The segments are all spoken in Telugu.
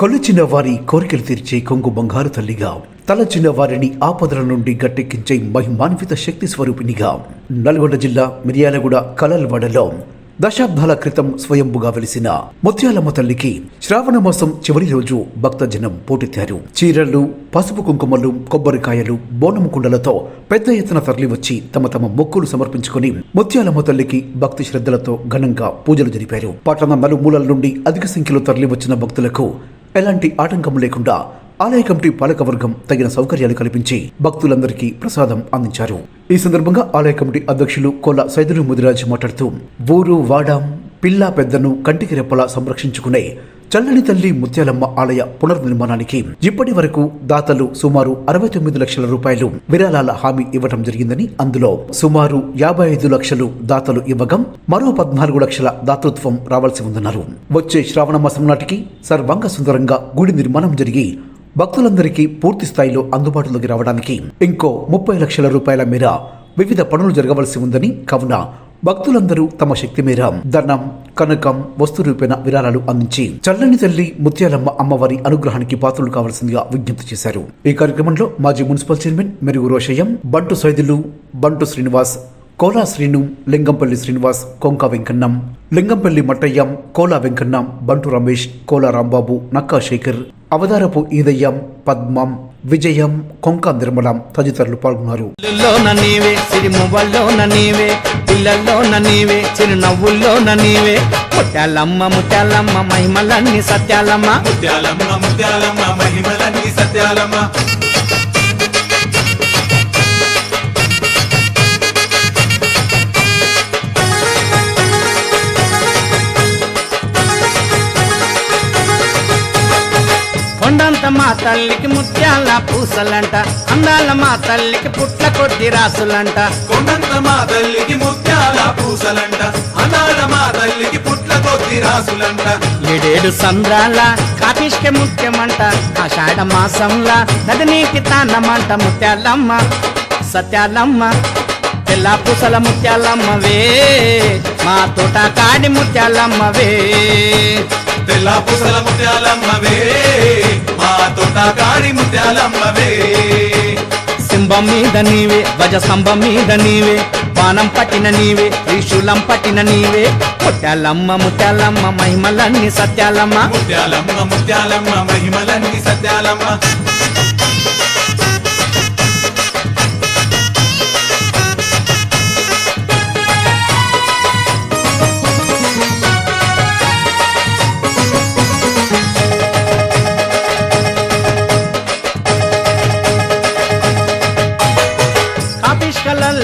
కొలిచిన వారి కోరికలు తీర్చే కొంగు బంగారు తల్లిగా తలచిన వారిని ఆపదల నుండి గట్టెక్కించే మహిమాన్విత శక్తి స్వరూపిణిగా నల్గొండ జిల్లా మిర్యాలగూడ కలల్వాడలో దశాబ్దాల క్రితం స్వయంభుగా వెలిసిన ముత్యాలమ్మ తల్లికి శ్రావణ మాసం చివరి రోజు భక్తజనం పోటెత్తారు. చీరలు పసుపు కుంకుమలు కొబ్బరికాయలు బోనము కుండలతో పెద్ద ఎత్తున తరలివచ్చి తమ తమ మొక్కులు సమర్పించుకుని ముత్యాలమ్మ తల్లికి భక్తి శ్రద్ధలతో ఘనంగా పూజలు జరిపారు. పట్టణ నలుమూలల నుండి అధిక సంఖ్యలో తరలివచ్చిన భక్తులకు ఎలాంటి ఆటంకం లేకుండా ఆలయ కమిటీ పాలకవర్గం తగిన సౌకర్యాలు కల్పించి భక్తులందరికీ ప్రసాదం అందించారు. ఈ సందర్భంగా ఆలయ కమిటీ అధ్యక్షులు కొల్ల సైదులు ముదిరాజు మాట్లాడుతూ ఊరు వాడ పిల్ల పెద్దను కంటికి రెప్పలా సంరక్షించుకునే చల్లని తల్లి ముత్యాలమ్మ ఆలయ పునర్నిర్మాణానికి ఇప్పటి వరకు దాతలు సుమారు అరవై తొమ్మిది లక్షల రూపాయలు విరాళాల హామీ ఇవ్వడం జరిగిందని అందులో సుమారు యాభై ఐదు లక్షలు దాతలు ఇవ్వగం మరో పద్నాలుగు లక్షల దాతృత్వం రావాల్సి ఉందన్నారు. వచ్చే శ్రావణ మాసం నాటికి సర్వాంగ సుందరంగా గుడి నిర్మాణం జరిగి భక్తులందరికీ పూర్తి స్థాయిలో అందుబాటులోకి రావడానికి ఇంకో ముప్పై లక్షల రూపాయల మేర వివిధ పనులు జరగవలసి ఉందని కావున భక్తులందరూ తమ శక్తి మేర ధనం కనకం వస్తు రూపేణ విరాళాలు అందించి చల్లని తల్లి ముత్యాలమ్మ అమ్మవారి అనుగ్రహానికి పాత్రలు కావాల్సిందిగా విజ్ఞప్తి చేశారు. ఈ కార్యక్రమంలో మాజీ మున్సిపల్ చైర్మన్ మెరుగు రోషయ్యం బంటు సైదులు బంటు శ్రీనివాస్ కోలా శ్రీను లింగంపల్లి శ్రీనివాస్ కొంక వెంకన్నం లింగంపల్లి మట్టయ్యం కోలా వెంకన్నం బంటు రమేష్ కోలా రాంబాబు నక్కా శేఖర్ అవతారపు ఈదయ్యం పద్మం విజయం కొంక నిర్మలం తదితరులు పాల్గొన్నారు. నీవే సిరిమువ్వల్లోన నీవే పిల్లల్లోన నీవే చిరునవ్వుల్లోన నీవే. ముత్యాలమ్మ ముత్యాలమ్మ మహిమలన్నీ సత్యాలమ్మ. ముత్యాలమ్మ ముత్యాలమ్మ మహిమలన్నీ సత్యాలమ్మ. కొండంత మా తల్లికి ముత్యాల పూసలంట. అందాల మా తల్లికి పుట్ల కొద్ది రాసులంట. కొండంత మా తల్లికి ముత్యాల పూసలంట. అనాడ మా తల్లికి పుట్ల కొద్ది రాసులంట. ఏడేడు సంద్రాల కాపిష్క ముఖ్యమంట. ఆషాఢ మాసంలా నది నీటి తాండమంట ముత్యాలమ్మ. సత్యాలమ్మ తెల్ల పూసల ముత్యాలమ్మవే. మా తోట కాడి ముత్యాలమ్మవే. తెల్ల పూసల ముత్యాలమ్మవే. తోట కాడి ముత్యాలమ్మవే. సింహం మీద నీవే గజ స్తంభం మీద నీవే బాణం పట్టిన నీవే త్రిశూలం పట్టిన నీవే. ముత్యాలమ్మ ముత్యాలమ్మ మహిమలన్నీ సత్యాలమ్మ. ముత్యాలమ్మ ముత్యాలమ్మ మహిమలన్నీ సత్యాలమ్మ.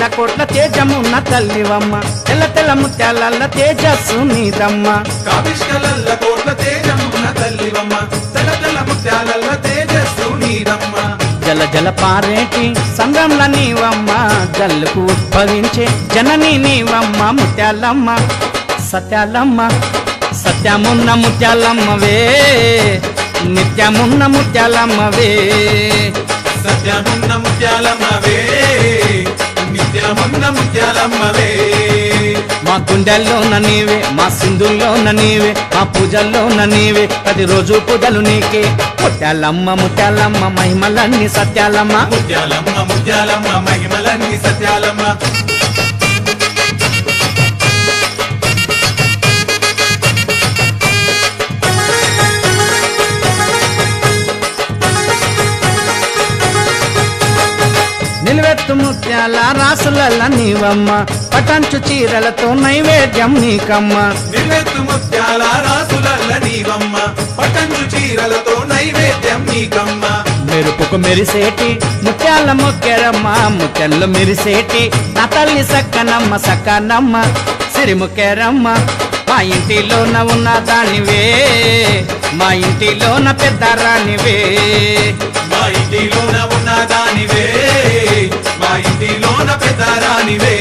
కాపిష్కలల్ల కోట్ల తేజమున్న తల్లివమ్మ. తెల్ల తెల్ల ముత్యాలల్ల తేజస్సు నీదమ్మ. కాపిష్కలల్ల కోట్ల తేజమున్న తల్లివమ్మ. తెల్ల తెల్ల ముత్యాలల్ల తేజస్సు నీదమ్మ. జల జల పారేటి సంగంల నీవమ్మ. జల్లుకు ఉద్భవించే జనని నీవమ్మ ముత్యాలమ్మ. సత్యాలమ్మ సత్యమున్న ముత్యాలమ్మవే. నిత్యమున్న ముత్యాలమ్మవే. సత్యమున్న ముత్యాలమ్మవే. ముత్యాలమ్మవే మా గుండెల్లోన నీవే మా సింధుల్లోన నీవే మా పూజల్లోన నీవే ప్రతిరోజు పూజలు నీకే. ముత్యాలమ్మ ముత్యాలమ్మ మహిమలన్నీ సత్యాలమ్మ. ముత్యాలమ్మ ముత్యాలమ్మ మహిమలన్నీ సత్యాలమ్మ. ముత్యాల రాసులల్ల నీవమ్మ పటంచు చీరలతో నైవేద్యం నీకమ్మ. నిలెత్తు ముత్యాల రాసులల్ల నీవమ్మ పటంచు చీరలతో నైవేద్యం నీకమ్మ. మెరుపుకు మెరిసేటి ముత్యాల మొక్కెరమ్మ ముత్యాలు మెరిసేటి. నా తల్లి సక్కనమ్మ సక్కనమ్మ సిరిముక్కెరమ్మ మా ఇంటిలోన ఉన్న దానివే మా ఇంటిలోన పెద్ద రానివే మా ఇంటిలోన ఉన్న దానివే. ఇంటిలోన పెద్దరానివే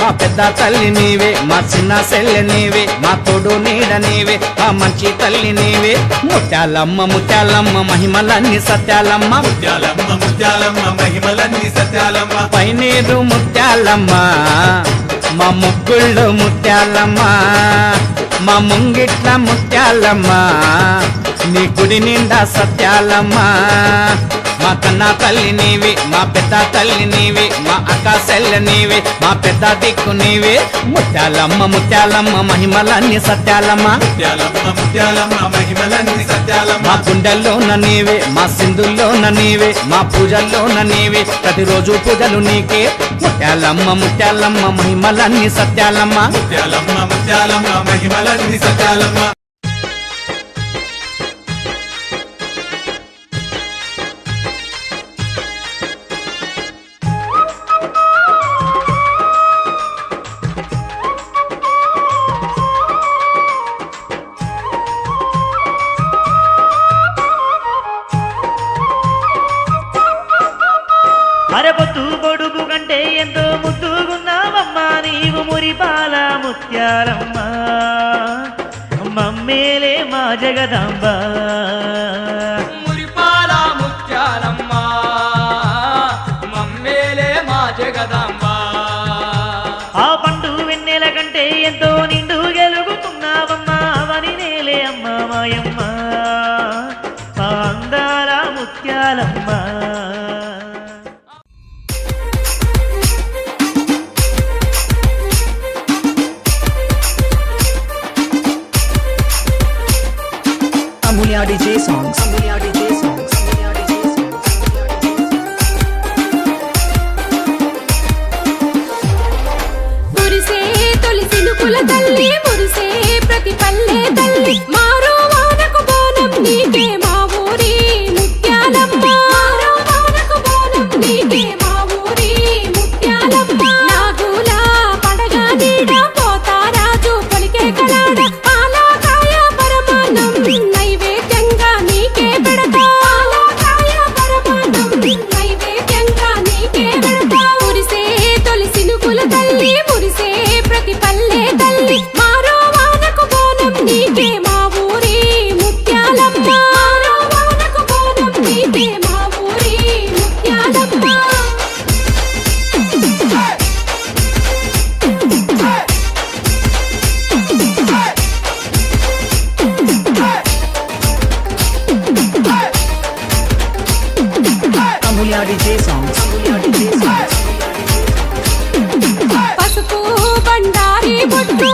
మా పెద్ద తల్లి నీవే మా చిన్న సెల్లె నీవే మా తోడు నీడ నీవే మా మంచి తల్లి నీవే. ముత్యాలమ్మ ముత్యాలమ్మ మహిమలన్నీ సత్యాలమ్మ. ముత్యాలమ్మ ముత్యాలమ్మ మహిమలన్నీ సత్యాలమ్మ. పైనీరు ముత్యాలమ్మ మా ముగ్గుళ్ళు ముత్యాలమ్మ. మా ముంగిట్ల ముత్యాలమ్మ నీ గుడి నిండా సత్యాలమ్మ. మా కన్న తల్లి నీవి మా పెద్ద తల్లి నీవి మా అక్క సెల్ల నీవి మా పెద్ద దిక్కు నీవి. ముత్యాలమ్మ ముత్యాలమ్మ మహిమలన్నీ సత్యాలమ్మ. మహిమలన్నీ సత్యాలమ్మ. మా గుండెల్లోన నీవే మా సింధుల్లోన నీవే మా పూజల్లోన నీవే ప్రతిరోజు పూజలు నీకే. ముత్యాలమ్మ ముత్యాలమ్మ మహిమలన్నీ సత్యాలమ్మ. ముత్యాలమ్మ ముత్యాలమ్మ మహిమలన్నీ సత్యాలమ్మ. ముత్యాలమ్మ మమ్మేలే మా Jagadamba. Ambulia DJ songs. Ambulia DJ songs. మురిసే తొలిసిను కుల తల్లి మురిసే ప్రతి పల్లె తల్లి మా తమ్ములాడి జే సాంగ్స్ పసుపు బండారి బొట్టు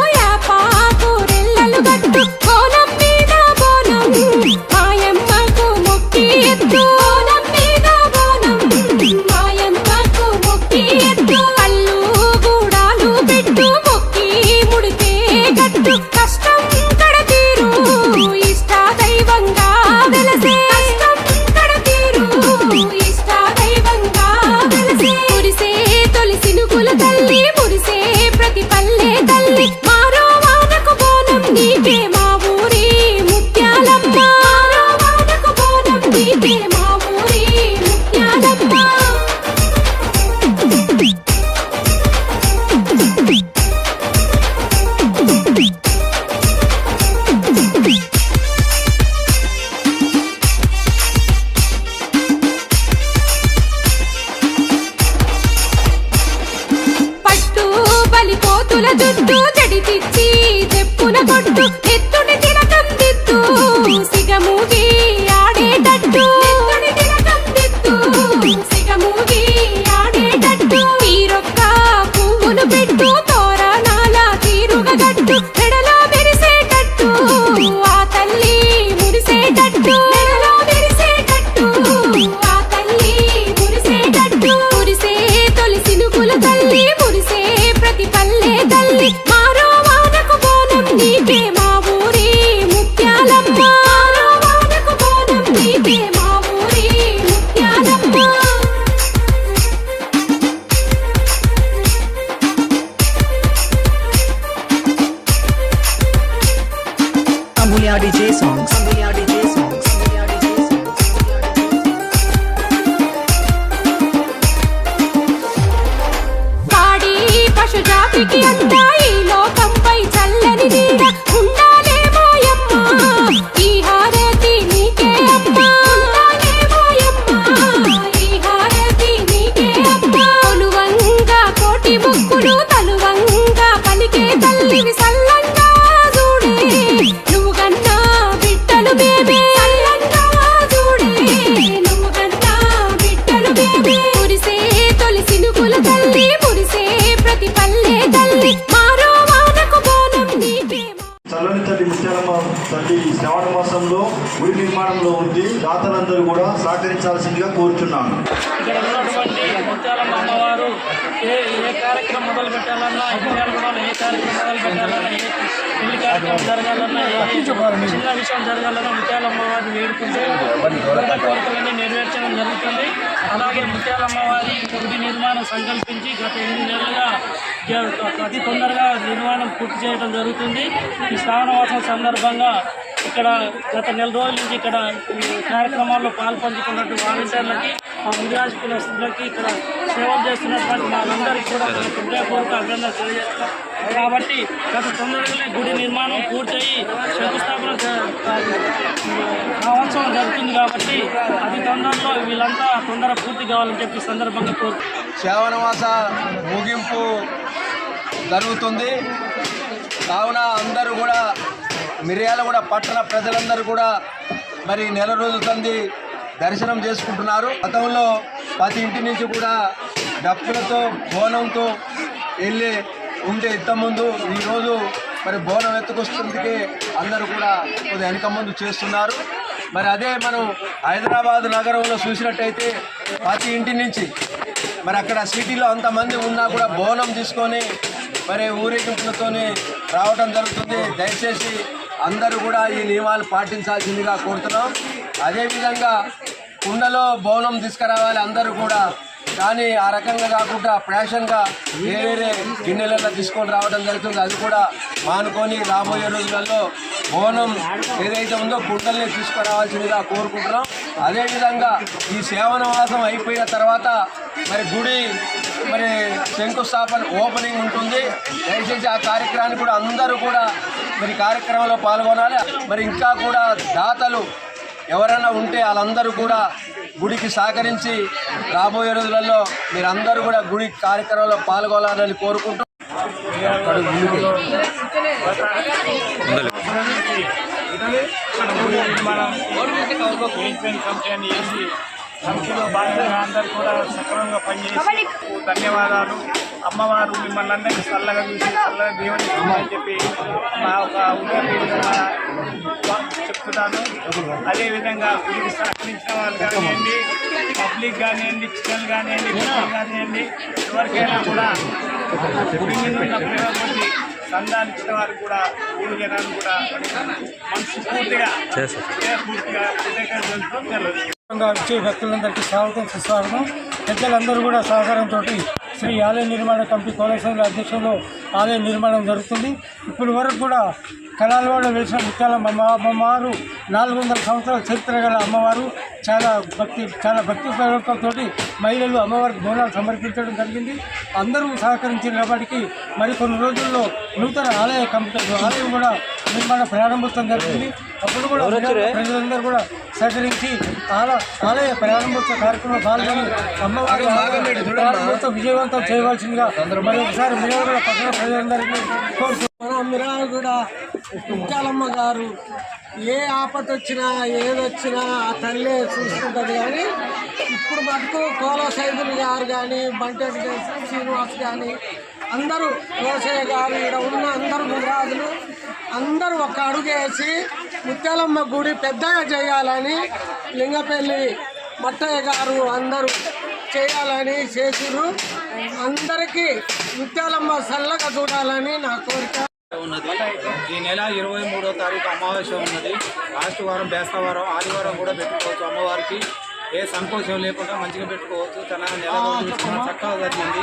Petit. ఇక్కడ ఉన్నటువంటి ముత్యాలమ్మ అమ్మవారు ఏ ఏ కార్యక్రమం మొదలు పెట్టాలన్నా ఇండియాలో ఏ కార్యక్రమం మొదలు పెట్టాలన్నా ఏ పెళ్ళి కార్యక్రమం జరగాలన్నా ఏ చిన్న విషయం జరగాలన్నా ముత్యాలమ్మ వారిని వేడుకుంటే కోరిన కోరికలన్నీ నెరవేర్చడం జరుగుతుంది అలాగే ముత్యాలమ్మ వారి గుడి నిర్మాణం సంకల్పించి గత ఎనిమిది నెలలుగా అతి తొందరగా నిర్మాణం పూర్తి చేయడం జరుగుతుంది ఈ శ్రావణవాసం సందర్భంగా ఇక్కడ గత నెల రోజుల నుంచి ఇక్కడ ఈ కార్యక్రమాల్లో పాల్పంచుకున్నట్టు వాలంటీర్లకి ముదిరాజు కులస్తులకి ఇక్కడ సేవలు చేస్తున్నటువంటి వాళ్ళందరికీ కూడా హృదయపూర్వక అభినందన తెలియజేస్తాం. కాబట్టి గత తొందరగానే గుడి నిర్మాణం పూర్తయి శంకుస్థాపన మహోత్సవం జరుగుతుంది కాబట్టి అతి తొందరలో వీళ్ళంతా తొందర పూర్తి కావాలని చెప్పి సందర్భంగా కోరు శ్రావణమాస ముగింపు జరుగుతుంది. కావున అందరూ కూడా మిర్యాలగూడ పట్టణ ప్రజలందరూ కూడా మరి నెల రోజుల దర్శనం చేసుకుంటున్నారు. గతంలో ప్రతి ఇంటి నుంచి కూడా డప్పులతో బోనంతో వెళ్ళి ఉంటే ముందు ఈరోజు మరి బోనం ఎత్తుకొస్తుందికి అందరూ కూడా కొద్దిగా వెనక ముందు చేస్తున్నారు. మరి అదే మనం హైదరాబాద్ నగరంలో చూసినట్టయితే ప్రతి ఇంటి నుంచి మరి అక్కడ సిటీలో అంతమంది ఉన్నా కూడా బోనం తీసుకొని మరి ఊరేగింపులతోనే రావడం జరుగుతుంది. దయచేసి అందరూ కూడా ఈ నియమాలు పాటించాల్సిందిగా కోరుతున్నాం. అదేవిధంగా కుండలో బోనం తీసుకురావాలి అందరూ కూడా. కానీ ఆ రకంగా కాకుండా ఫ్యాషన్గా వేరే వేరే గిన్నెలలో తీసుకొని రావడం జరుగుతుంది. అది కూడా మానుకొని రాబోయే రోజులలో బోనం ఏదైతే ఉందో కుండల్ని తీసుకురావాల్సిందిగా కోరుకుంటున్నాం. అదేవిధంగా ఈ సేవనవాసం అయిపోయిన తర్వాత మరి గుడి మరి శంకుస్థాపన ఓపెనింగ్ ఉంటుంది. దయచేసి ఆ కార్యక్రమాన్ని కూడా అందరూ కూడా మరి కార్యక్రమంలో పాల్గొనాలి. మరి ఇంకా కూడా దాతలు ఎవరైనా ఉంటే వాళ్ళందరూ కూడా గుడికి సహకరించి రాబోయే రోజులలో మీరందరూ కూడా గుడి కార్యక్రమంలో పాల్గొనాలని కోరుకుంటూ కంపెనీ భాగంగా అందరూ కూడా సక్రమంగా పనిచేసి ధన్యవాదాలు. అమ్మవారు మిమ్మల్ని అందరికీ చల్లగా చూసి చల్లగా దేవుని అని చెప్పి మా ఒక ఉద్యోగ చెప్తున్నాను అదేవిధంగా గుడికి సహకరించిన వాళ్ళు కానివ్వండి పబ్లిక్ కానివ్వండి చికెన్ కానివ్వండి పిల్లలు కానివ్వండి ఎవరికైనా కూడా గుడి సందాలు ఇచ్చిన వారు కూడా ఊరు జనాలు కూడా మనస్ఫూర్తిగా పూర్తిగా కృతజ్ఞతలు వచ్చే భక్తులందరికీ స్వాగతం సుస్వాగతం. పెద్దలందరూ కూడా సహకారంతో శ్రీ ఆలయ నిర్మాణ కమిటీ కోలేశ్వర అధ్యక్షంలో ఆలయ నిర్మాణం జరుగుతుంది. ఇప్పటి వరకు కూడా కళాలవాడ వెలిసిన ముత్యాలమ్మ అమ్మ అమ్మవారు. నాలుగు వందల సంవత్సరాల చరిత్ర గల అమ్మవారు. చాలా భక్తి చాలా భక్తి ప్రవృత్తంతో మహిళలు అమ్మవారికి బోనాలు సమర్పించడం జరిగింది. అందరూ సహకరించిన కాబట్టి మరి కొన్ని రోజుల్లో నూతన ఆలయ కమిటీ ఆలయం కూడా నిర్మాణ ప్రారంభోత్సవం జరుగుతుంది అప్పుడు కూడా ప్రజలందరూ కూడా సహకరించి ఆల- ఆలయ ప్రారంభోత్సవ కార్యక్రమంలో పాల్గొని అమ్మవారి ప్రారంభోత్సవం విజయవంతం చేయవలసిందిగా మరొకసారి మీరు కూడా ప్రజలందరికీ మన మిరాగుడ ముత్యాలమ్మ గారు ఏ ఆపద వచ్చినా ఏదొచ్చినా ఆ తల్లే చూసుకుంటుంది కానీ ఇప్పుడు మటుకు కోల సైదులు గారు కానీ బంటి శ్రీనివాస్ కానీ అందరూ కోసయ్య గారు ఇక్కడ ఉన్న అందరూ మురాజులు అందరూ ఒక అడుగు వేసి ముత్యాలమ్మ గుడి పెద్దగా చేయాలని లింగపల్లి మట్టయ్య గారు అందరూ చేయాలని చేసిరు అందరికీ ముత్యాలమ్మ చల్లగా చూడాలని నా కోరిక. ఉన్నది. ఈ నెల ఇరవై మూడో తారీఖు అమావాస్య ఉన్నది. లాస్ట్ వారం బేస్తవారం ఆదివారం కూడా పెట్టుకోవచ్చు అమ్మవారికి. ఏ సంకోచం లేకుండా మంచిగా పెట్టుకోవచ్చు. తన నెల రోజులు చక్కగా జరిగింది.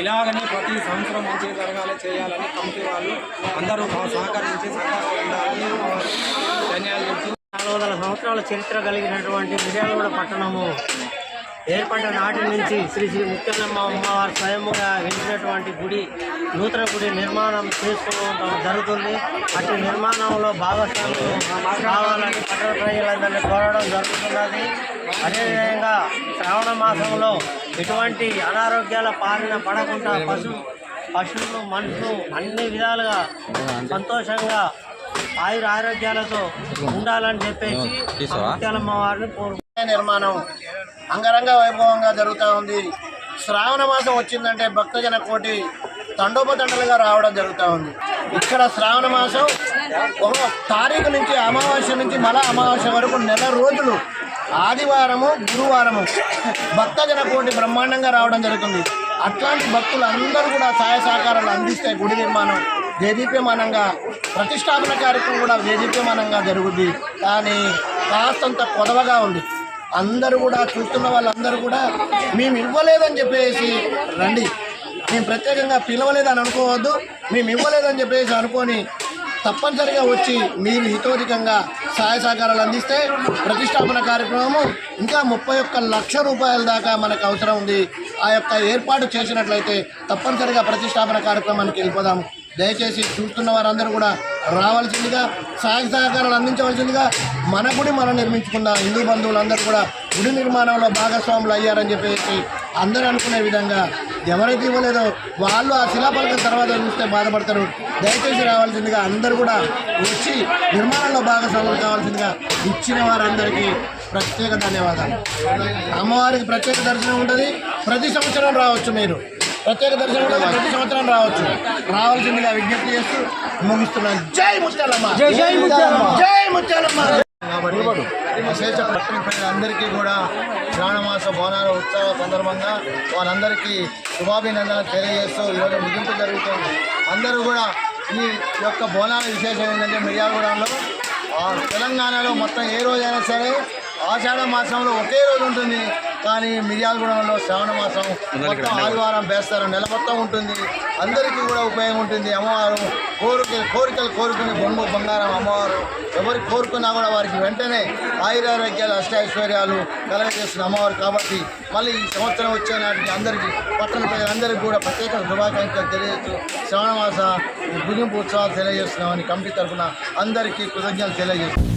ఇలాగనే ప్రతి సంవత్సరం మంచిగా జరగాలి చేయాలని కమిటీ వాళ్ళు అందరూ సహకరించి ఉండాలని ధన్యాలు చెప్తూ నాలుగు వందల సంవత్సరాల చరిత్ర కలిగినటువంటి మిర్యాలగూడ పట్టణము. ఏర్పడిన నాటి నుంచి శ్రీ శ్రీ ముత్యాలమ్మ అమ్మవారు స్వయంగా వెలిసినటువంటి గుడి నూతన గుడి నిర్మాణం చేసుకోవడం జరుగుతుంది. అటు నిర్మాణంలో భాగస్వాములు కావాలని పట్టణ ప్రజలందరినీ కోరడం జరుగుతున్నది. అదేవిధంగా శ్రావణ మాసంలో ఎటువంటి అనారోగ్యాల పాలన పడకుండా పశు పశువులు మనుషులు అన్ని విధాలుగా సంతోషంగా ఆయుర ఆరోగ్యాలతో ఉండాలని చెప్పేసి ముత్యాలమ్మ వారిని కోరు నిర్మాణం అంగరంగ వైభవంగా జరుగుతూ ఉంది. శ్రావణ మాసం వచ్చిందంటే భక్తజన కోటి తండోపతండలుగా రావడం జరుగుతూ ఉంది. ఇక్కడ శ్రావణ మాసం ఒక తారీఖు నుంచి అమావాస్య నుంచి మళ్ళా అమావాస్య వరకు నెల రోజులు ఆదివారము గురువారము భక్తజన కోటి బ్రహ్మాండంగా రావడం జరుగుతుంది. అట్లాంటి భక్తులు అందరూ కూడా సహాయ సహకారాలు అందిస్తే గుడి నిర్మాణం దేదీప్యమానంగా ప్రతిష్టాపన కార్యక్రమం కూడా దేదీప్యమానంగా జరుగుద్ది. కానీ కాస్తంత కొదవగా ఉంది. అందరూ కూడా చూస్తున్న వాళ్ళందరూ కూడా మేము ఇవ్వలేదని చెప్పేసి రండి. మేము ప్రత్యేకంగా పిలవలేదని అనుకోవద్దు. మేము ఇవ్వలేదని చెప్పేసి అనుకొని తప్పనిసరిగా వచ్చి మీరు హితోధికంగా సహాయ సహకారాలు అందిస్తే ప్రతిష్టాపన కార్యక్రమము ఇంకా ముప్పై ఒక్క లక్ష రూపాయల దాకా మనకు అవసరం ఉంది. ఆ యొక్క ఏర్పాటు చేసినట్లయితే తప్పనిసరిగా ప్రతిష్టాపన కార్యక్రమానికి వెళ్ళిపోదాము. దయచేసి చూస్తున్న వారందరూ కూడా రావాల్సిందిగా సహాయ సహకారాలు అందించవలసిందిగా మన గుడి మనం నిర్మించుకున్న హిందూ బంధువులందరూ కూడా గుడి నిర్మాణంలో భాగస్వాములు అయ్యారని చెప్పేసి అందరూ అనుకునే విధంగా ఎవరైతే ఇవ్వలేదో వాళ్ళు ఆ శిలాపలకం తర్వాత చూస్తే బాధపడతారు. దయచేసి రావాల్సిందిగా అందరూ కూడా వచ్చి నిర్మాణంలో భాగస్వాములు కావాల్సిందిగా ఇచ్చిన వారందరికీ ప్రత్యేక ధన్యవాదాలు. అమ్మవారికి ప్రత్యేక దర్శనం ఉంటుంది. ప్రతి సంవత్సరం రావచ్చు మీరు. ప్రత్యేక దర్శనం ఉంటుంది ప్రతి సంవత్సరం రావచ్చు. రావాల్సిందిగా విజ్ఞప్తి చేస్తూ ముగిస్తున్నాను జై ముత్యాలమ్మ. జై ముత్యాలమ్మ. జై ముత్యాలమ్మ. కాబట్టి అశేష పట్టణ ప్రజలందరికీ కూడా శ్రావణమాస బోనాల ఉత్సవ సందర్భంగా వారందరికీ శుభాభినందన తెలియజేస్తూ ఈరోజు ముగింపు జరుగుతుంది. అందరూ కూడా ఈ యొక్క బోనాల విశేషం ఏంటంటే మిర్యాలగూడెంలో ఆ తెలంగాణలో మొత్తం ఏ రోజైనా సరే ఆషాఢ మాసంలో ఒకే రోజు ఉంటుంది కానీ మిర్యాలగూడెంలో శ్రావణ మాసం మొత్తం ఆదివారం వేస్తారు నెల మొత్తం ఉంటుంది. అందరికీ కూడా ఉపయోగం ఉంటుంది. అమ్మవారు కోరిక కోరికలు కోరుకుని బొమ్మ బంగారం అమ్మవారు. ఎవరు కోరుకున్నా కూడా వారికి వెంటనే ఆయురారోగ్యాలు అష్టైశ్వర్యాలు కలగజేస్తున్న అమ్మవారు కాబట్టి మళ్ళీ ఈ సంవత్సరం వచ్చే నాటికి అందరికీ పట్టణ ప్రజలందరికీ కూడా ప్రత్యేక శుభాకాంక్షలు తెలియజేస్తూ శ్రావణ మాస ముగింపు ఉత్సవాలు తెలియజేస్తున్నామని కమిటీ తరఫున అందరికీ కృతజ్ఞతలు తెలియజేస్తున్నాం.